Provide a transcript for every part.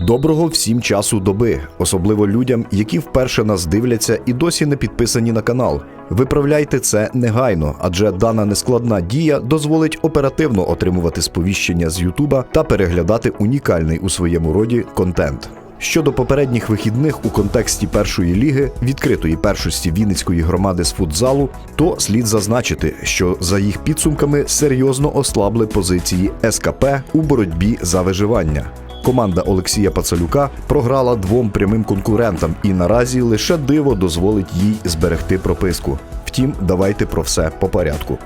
Доброго всім часу доби, особливо людям, які вперше нас дивляться і досі не підписані на канал. Виправляйте це негайно, адже дана нескладна дія дозволить оперативно отримувати сповіщення з Ютуба та переглядати унікальний у своєму роді контент. Щодо попередніх вихідних у контексті першої ліги відкритої першості Вінницької громади з футзалу, то слід зазначити, що за їх підсумками серйозно ослабли позиції СКП у боротьбі за виживання. Команда Олексія Пацалюка програла двом прямим конкурентам, і наразі лише диво дозволить їй зберегти прописку. Втім, давайте про все по порядку.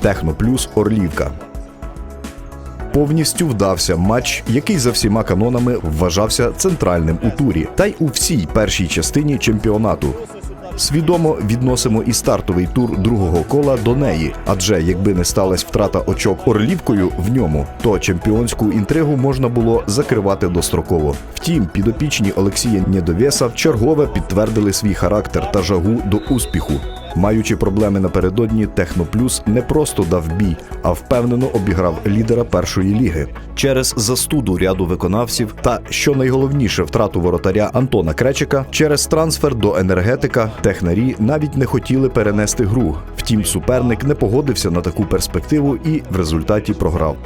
Техноплюс Орлівка. Повністю вдався матч, який за всіма канонами вважався центральним у турі, та й у всій першій частині чемпіонату. Свідомо відносимо і стартовий тур другого кола до неї, адже якби не сталася втрата очок орлівкою в ньому, то чемпіонську інтригу можна було закривати достроково. Втім, підопічні Олексія Нєдовєса чергове підтвердили свій характер та жагу до успіху. Маючи проблеми напередодні, Техноплюс не просто дав бій, а впевнено обіграв лідера першої ліги через застуду ряду виконавців та, що найголовніше, втрату воротаря Антона Кречика через трансфер до енергетика. Технарі навіть не хотіли перенести гру. Втім, суперник не погодився на таку перспективу і в результаті програв.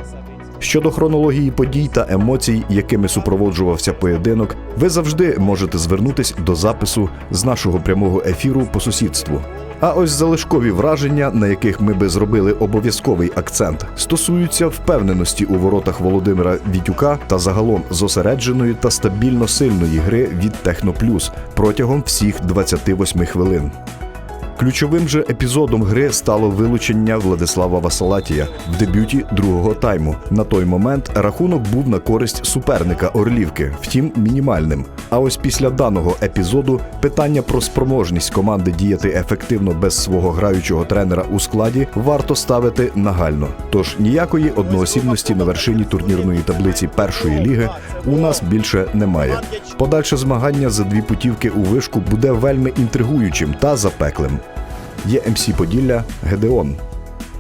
Щодо хронології подій та емоцій, якими супроводжувався поєдинок, ви завжди можете звернутись до запису з нашого прямого ефіру по сусідству. А ось залишкові враження, на яких ми би зробили обов'язковий акцент, стосуються впевненості у воротах Володимира Вітюка та загалом зосередженої та стабільно сильної гри від Техноплюс протягом всіх 28 хвилин. Ключовим же епізодом гри стало вилучення Владислава Васалатія в дебюті другого тайму. На той момент рахунок був на користь суперника Орлівки, втім мінімальним. А ось після даного епізоду питання про спроможність команди діяти ефективно без свого граючого тренера у складі варто ставити нагально. Тож ніякої одноосібності на вершині турнірної таблиці першої ліги у нас більше немає. Подальше змагання за дві путівки у вишку буде вельми інтригуючим та запеклим. Є МС Поділля Гедеон.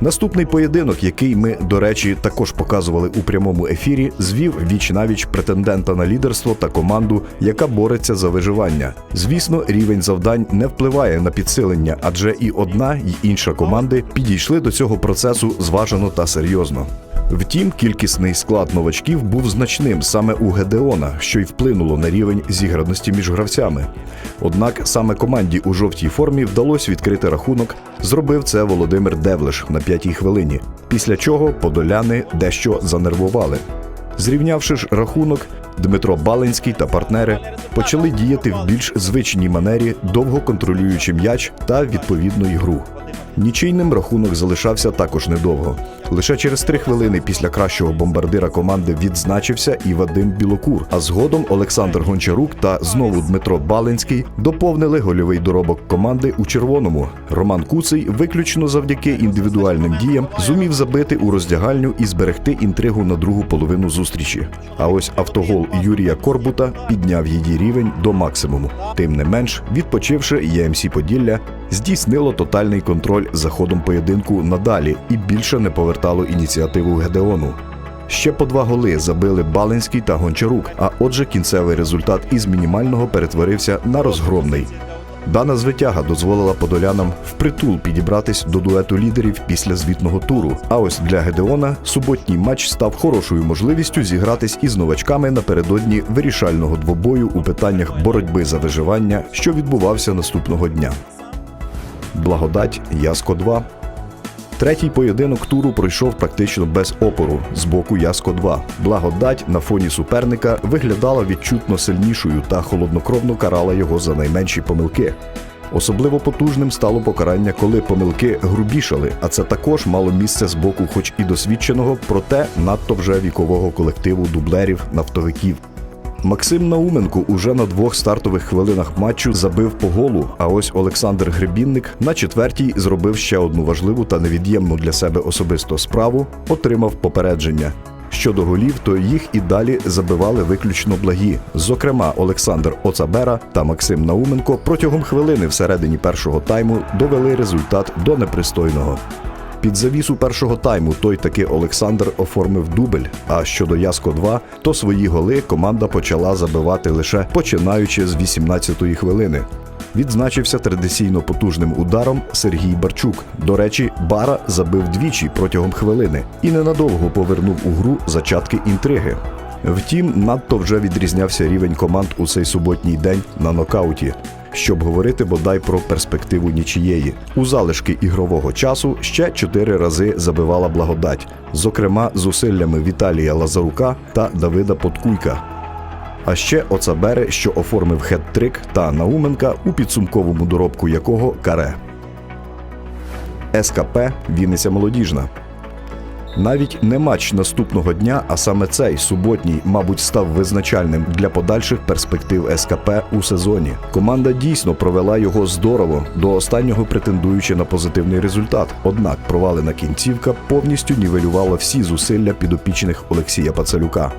Наступний поєдинок, який ми, до речі, також показували у прямому ефірі, звів віч навіч претендента на лідерство та команду, яка бореться за виживання. Звісно, рівень завдань не впливає на підсилення, адже і одна, і інша команди підійшли до цього процесу зважено та серйозно. Втім, кількісний склад новачків був значним саме у Гедеона, що й вплинуло на рівень зіграності між гравцями. Однак саме команді у жовтій формі вдалося відкрити рахунок. Зробив це Володимир Девлиш на п'ятій хвилині, після чого подоляни дещо занервували. Зрівнявши ж рахунок, Дмитро Балинський та партнери почали діяти в більш звичній манері, довго контролюючи м'яч та відповідну ігру. Нічийним рахунок залишався також недовго. Лише через три хвилини після кращого бомбардира команди відзначився і Вадим Білокур. А згодом Олександр Гончарук та знову Дмитро Балинський доповнили гольовий доробок команди у червоному. Роман Куций, виключно завдяки індивідуальним діям, зумів забити у роздягальню і зберегти інтригу на другу половину зустрічі. А ось автогол Юрія Корбута підняв її рівень до максимуму. Тим не менш, відпочивши, ЄМС Поділля здійснило тотальний контроль за ходом поєдинку надалі і більше не повертало ініціативу Гедеону. Ще по два голи забили Балинський та Гончарук, а отже, кінцевий результат із мінімального перетворився на розгромний. Дана звитяга дозволила подолянам впритул підібратись до дуету лідерів після звітного туру. А ось для Гедеона суботній матч став хорошою можливістю зігратись із новачками напередодні вирішального двобою у питаннях боротьби за виживання, що відбувався наступного дня. Благодать Яско 2 Третій поєдинок туру пройшов практично без опору з боку Яско 2 Благодать на фоні суперника виглядала відчутно сильнішою та холоднокровно карала його за найменші помилки. Особливо потужним стало покарання, коли помилки грубішали, а це також мало місце з боку, хоч і досвідченого, проте надто вже вікового колективу дублерів нафтовиків. Максим Науменко уже на двох стартових хвилинах матчу забив по голу. А ось Олександр Гребінник на четвертій зробив ще одну важливу та невід'ємну для себе особисто справу, отримав попередження. Щодо голів, то їх і далі забивали виключно благі. Зокрема, Олександр Оцабера та Максим Науменко протягом хвилини всередині першого тайму довели результат до непристойного. Під завісу першого тайму той таки Олександр оформив дубль. А щодо Яско 2 то свої голи команда почала забивати лише починаючи з 18-ї хвилини. Відзначився традиційно потужним ударом Сергій Барчук. До речі, Бара забив двічі протягом хвилини і ненадовго повернув у гру зачатки інтриги. Втім, надто вже відрізнявся рівень команд у цей суботній день на нокауті. Щоб говорити бодай про перспективу нічієї. У залишки ігрового часу ще чотири рази забивала благодать, зокрема зусиллями Віталія Лазарука та Давида Подкуйка. А ще Оцабери, що оформив хет-трик, та Науменка, у підсумковому доробку якого каре. СКП Вінниця Молодіжна. Навіть не матч наступного дня, а саме цей суботній, мабуть, став визначальним для подальших перспектив СКП у сезоні. Команда дійсно провела його здорово, до останнього претендуючи на позитивний результат. Однак провалена кінцівка повністю нівелювала всі зусилля підопічних Олексія Пацалюка.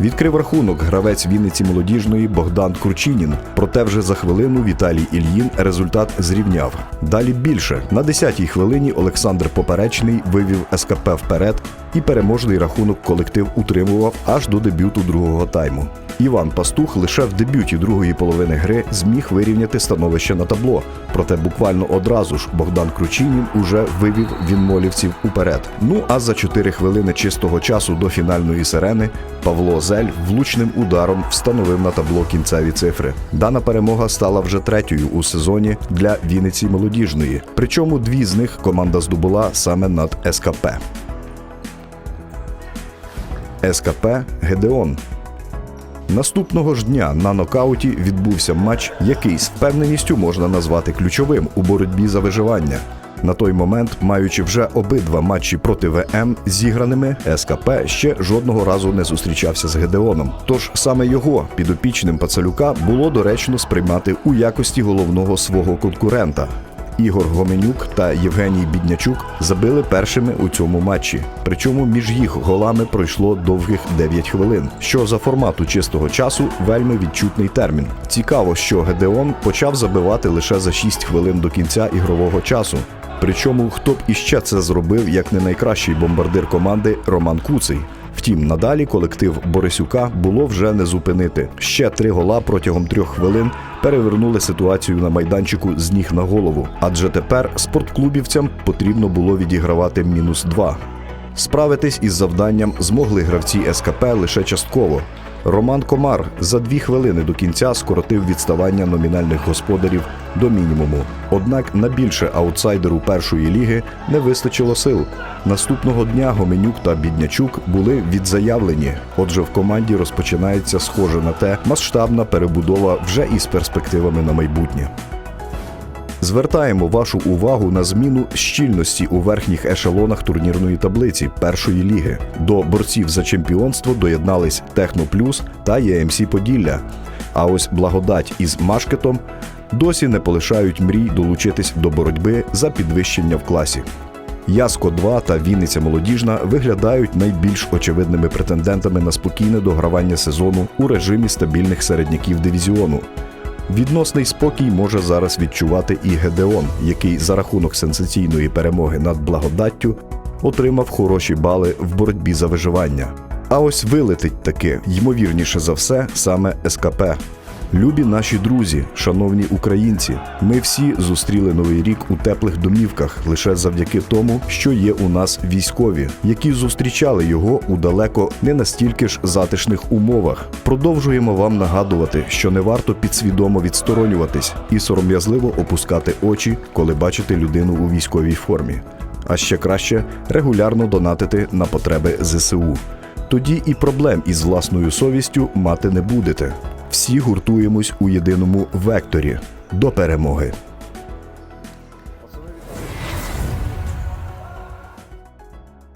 Відкрив рахунок гравець Вінниці молодіжної Богдан Курчинін. Проте вже за хвилину Віталій Ільїн результат зрівняв. Далі більше на 10-й хвилині Олександр Поперечний вивів СКП вперед, і переможний рахунок колектив утримував аж до дебюту другого тайму. Іван Пастух лише в дебюті другої половини гри зміг вирівняти становище на табло. Проте буквально одразу ж Богдан Кручинін уже вивів вінмолівців уперед. Ну а за 4 хвилини чистого часу до фінальної сирени Павло Зель влучним ударом встановив на табло кінцеві цифри. Дана перемога стала вже третьою у сезоні для Вінниці молодіжної. Причому дві з них команда здобула саме над СКП. СКП Гедеон. Наступного ж дня на нокауті відбувся матч, який з впевненістю можна назвати ключовим у боротьбі за виживання. На той момент, маючи вже обидва матчі проти ВМ зіграними, СКП ще жодного разу не зустрічався з Гедеоном. Тож саме його підопічним Пацалюка було доречно сприймати у якості головного свого конкурента. Ігор Гоменюк та Євгеній Біднячук забили першими у цьому матчі. Причому між їх голами пройшло довгих 9 хвилин, що за формату чистого часу вельми відчутний термін. Цікаво, що Гедеон почав забивати лише за 6 хвилин до кінця ігрового часу. Причому хто б іще це зробив, як не найкращий бомбардир команди Роман Куций. Втім, надалі колектив Борисюка було вже не зупинити. Ще три гола протягом трьох хвилин перевернули ситуацію на майданчику з ніг на голову. Адже тепер спортклубівцям потрібно було відігравати мінус два. Справитись із завданням змогли гравці СКП лише частково. Роман Комар за дві хвилини до кінця скоротив відставання номінальних господарів до мінімуму. Однак на більше аутсайдеру першої ліги не вистачило сил. Наступного дня Гоменюк та Біднячук були відзаявлені. Отже, в команді розпочинається схоже на те масштабна перебудова вже із перспективами на майбутнє. Звертаємо вашу увагу на зміну щільності у верхніх ешелонах турнірної таблиці першої ліги. До борців за чемпіонство доєднались Техноплюс та ЄМСі Поділля. А ось благодать із Машкетом досі не полишають мрій долучитись до боротьби за підвищення в класі. Яско 2 та Вінниця Молодіжна виглядають найбільш очевидними претендентами на спокійне догравання сезону у режимі стабільних середняків дивізіону. Відносний спокій може зараз відчувати і Гедеон, який за рахунок сенсаційної перемоги над благодаттю отримав хороші бали в боротьбі за виживання. А ось вилетить таки, ймовірніше за все, саме СКП. Любі наші друзі, шановні українці, ми всі зустріли новий рік у теплих домівках лише завдяки тому, що є у нас військові, які зустрічали його у далеко не настільки ж затишних умовах. Продовжуємо вам нагадувати, що не варто підсвідомо відсторонюватись і сором'язливо опускати очі, коли бачите людину у військовій формі. А ще краще регулярно донатити на потреби ЗСУ. Тоді і проблем із власною совістю мати не будете. Всі гуртуємось у єдиному векторі до перемоги.